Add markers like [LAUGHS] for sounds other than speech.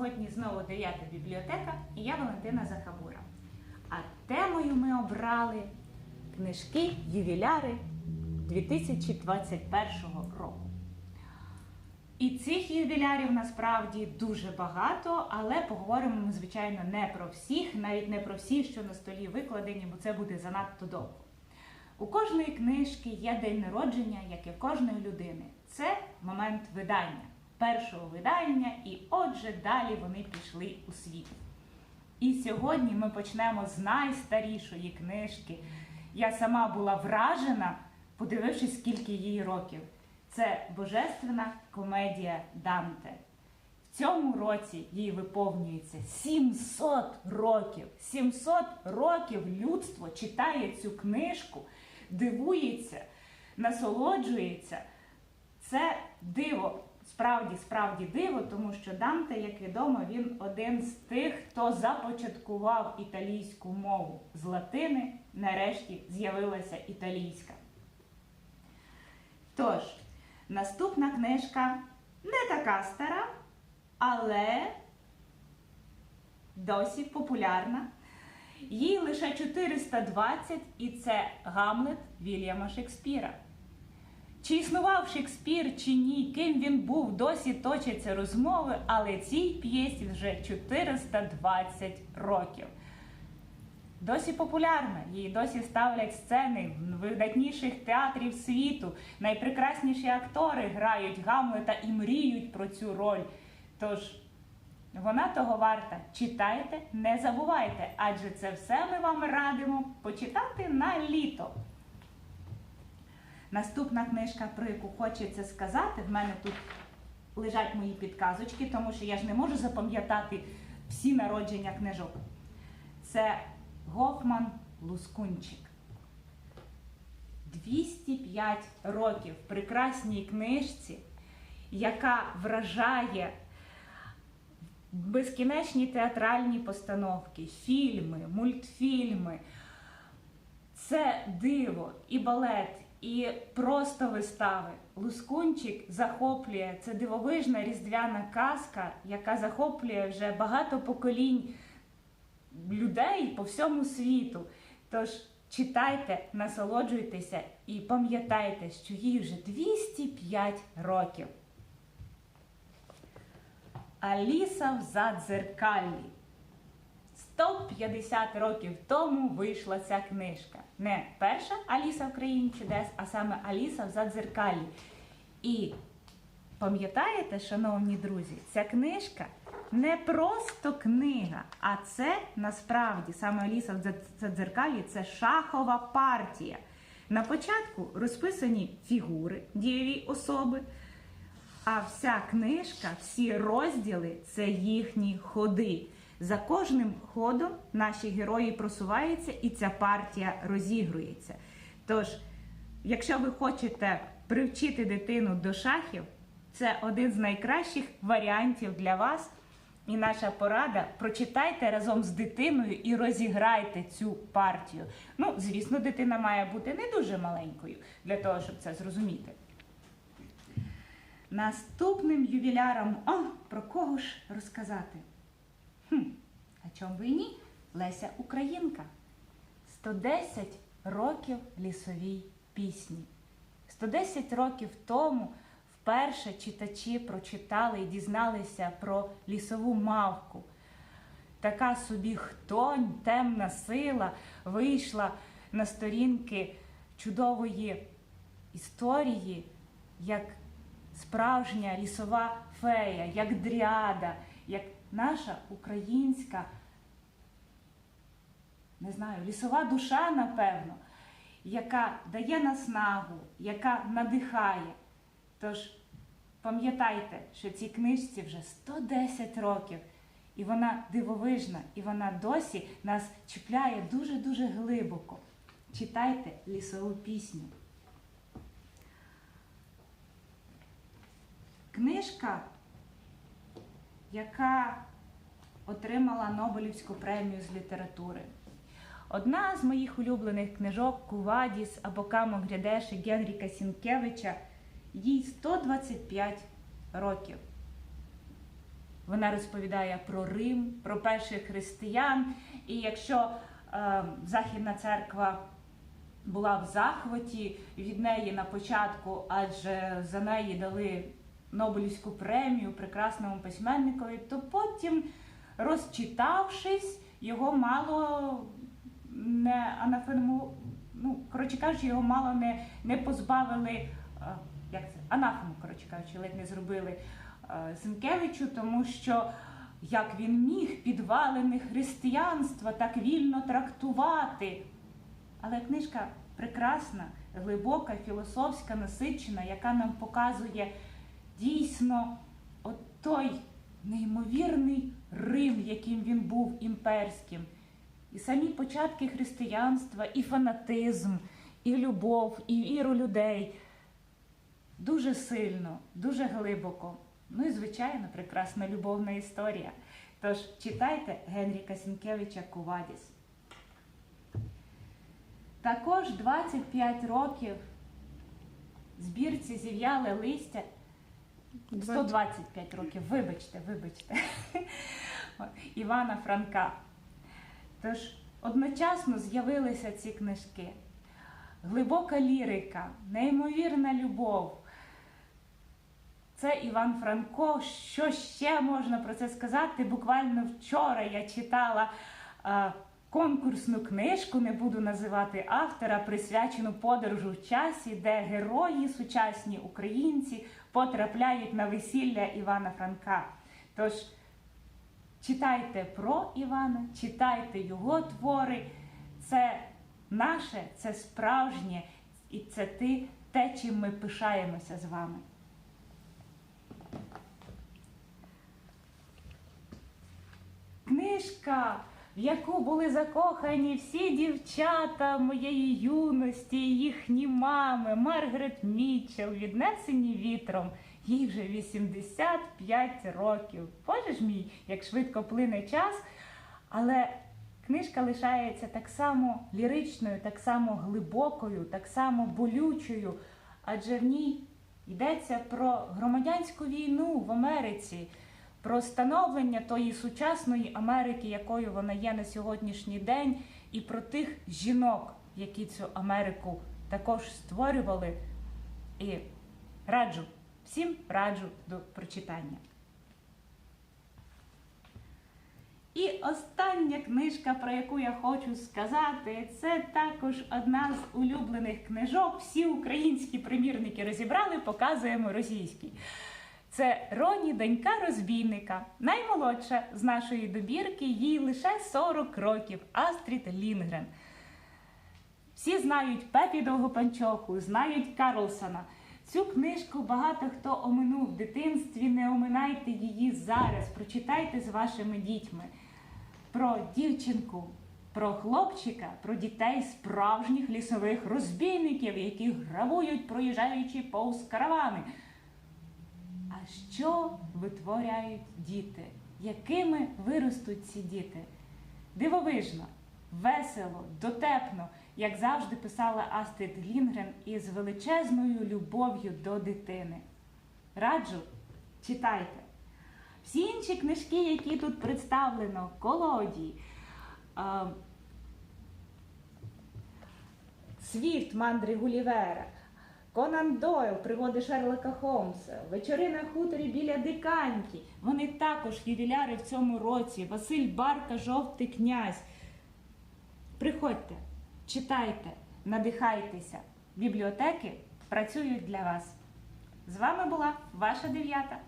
сьогодні знову 9 бібліотека і я Валентина Захабура. А темою ми обрали книжки ювіляри 2021 року. І цих ювілярів насправді дуже багато, але поговоримо ми, звичайно, не про всіх, навіть не про всі, що на столі викладені, бо це буде занадто довго. У кожної книжки є день народження, як і в кожної людини. Це момент видання, першого видання, і отже, далі вони пішли у світ. І сьогодні ми почнемо з найстарішої книжки. Я сама була вражена, подивившись, скільки їй років. Це божественна комедія Данте. В цьому році їй виповнюється 700 років. 700 років людство читає цю книжку, дивується, насолоджується. Це диво, справді, справді диво, тому що Данте, як відомо, він один з тих, хто започаткував італійську мову. З латини нарешті з'явилася італійська. Тож, наступна книжка не така стара, але досі популярна. Їй лише 420, і це Гамлет Вільяма Шекспіра. Чи існував Шекспір чи ні, ким він був, досі точаться розмови, але цій п'єсі вже 420 років. Досі популярна, її досі ставлять сцени видатніших театрів світу. Найпрекрасніші актори грають Гамлета і мріють про цю роль. Тож вона того варта. Читайте, не забувайте, адже це все ми вам радимо почитати на літо. Наступна книжка, про яку хочеться сказати, в мене тут лежать мої підказочки, тому що я ж не можу запам'ятати всі народження книжок. Це Гофман Лускунчик. 205 років в прекрасній книжці, яка вражає безкінечні театральні постановки, фільми, мультфільми. Це диво і балет, і просто вистави. Лускунчик захоплює це дивовижна різдвяна казка, яка захоплює вже багато поколінь людей по всьому світу. Тож читайте, насолоджуйтеся і пам'ятайте, що їй вже 205 років. Аліса в задзеркаллі. 150 років тому вийшла ця книжка. Не перша Аліса в країні чудес, а саме Аліса в задзеркаллі. І пам'ятаєте, шановні друзі, ця книжка не просто книга, а це насправді саме Аліса в задзеркалі це шахова партія. На початку розписані фігури дієві особи. А вся книжка, всі розділи це їхні ходи. За кожним ходом наші герої просуваються і ця партія розігрується. Тож, якщо ви хочете привчити дитину до шахів, це один з найкращих варіантів для вас. І наша порада прочитайте разом з дитиною і розіграйте цю партію. Ну, звісно, дитина має бути не дуже маленькою для того, щоб це зрозуміти. Наступним ювіляром, о, про кого ж розказати? Хм, а чому би і ні? Леся Українка. 110 років лісовій пісні. 110 років тому вперше читачі прочитали і дізналися про лісову мавку. Така собі хтонь, темна сила вийшла на сторінки чудової історії, як справжня лісова фея, як дріада, як наша українська, не знаю, лісова душа, напевно, яка дає наснагу, яка надихає. Тож пам'ятайте, що цій книжці вже 110 років, і вона дивовижна, і вона досі нас чіпляє дуже-дуже глибоко. Читайте лісову пісню. Книжка, яка отримала Нобелівську премію з літератури. Одна з моїх улюблених книжок Кувадіс або Камо Грядеші Генріка Сінкевича їй 125 років. Вона розповідає про Рим, про перших християн. І якщо е, Західна церква була в захваті від неї на початку, адже за неї дали Нобелівську премію прекрасному письменникові, то потім, розчитавшись, його мало не анафему, ну, коротше кажучи, його мало не, не позбавили, е, як це, анафему, коротше кажучи, ледь не зробили Зінкевичу, тому що як він міг підвалини християнства так вільно трактувати. Але книжка прекрасна, глибока, філософська, насичена, яка нам показує дійсно от той неймовірний Рим, яким він був імперським. І самі початки християнства, і фанатизм, і любов, і віру людей. Дуже сильно, дуже глибоко. Ну і, звичайно, прекрасна любовна історія. Тож читайте Генріка Сінкевича Кувадіс. Також 25 років збірці зів'яле листя. 125 років, вибачте, вибачте. [LAUGHS] Івана Франка. Тож одночасно з'явилися ці книжки. Глибока лірика, неймовірна любов. Це Іван Франко. Що ще можна про це сказати? Буквально вчора я читала е, конкурсну книжку, не буду називати автора, присвячену подорожу в часі, де герої, сучасні українці, потрапляють на весілля Івана Франка. Тож читайте про Івана, читайте його твори. Це наше, це справжнє, і це ти, те, чим ми пишаємося з вами. Книжка, в яку були закохані всі дівчата моєї юності, їхні мами, Маргарет Мітчелл, віднесені вітром. Їй вже 85 років. Боже мій, як швидко плине час. Але книжка лишається так само ліричною, так само глибокою, так само болючою, адже в ній йдеться про громадянську війну в Америці, про становлення тої сучасної Америки, якою вона є на сьогоднішній день, і про тих жінок, які цю Америку також створювали. І раджу, всім раджу до прочитання. І остання книжка, про яку я хочу сказати, це також одна з улюблених книжок. Всі українські примірники розібрали, показуємо російський. Це Роні, донька розбійника, наймолодша з нашої добірки, їй лише 40 років, Астрід Лінгрен. Всі знають Пепі Довгопанчоху, знають Карлсона. Цю книжку багато хто оминув в дитинстві. Не оминайте її зараз. Прочитайте з вашими дітьми про дівчинку, про хлопчика, про дітей справжніх лісових розбійників, які грабують, проїжджаючи повз каравани. А що витворяють діти? Якими виростуть ці діти? Дивовижно, весело, дотепно, як завжди писала Астрид Лінгрен із величезною любов'ю до дитини. Раджу, читайте. Всі інші книжки, які тут представлено, колодій, е, Свіфт мандри Гулівера, Конан Дойл, пригоди Шерлока Холмса, вечори на хуторі біля Диканьки. Вони також ювіляри в цьому році. Василь Барка, жовтий князь. Приходьте, читайте, надихайтеся. Бібліотеки працюють для вас. З вами була ваша дев'ята.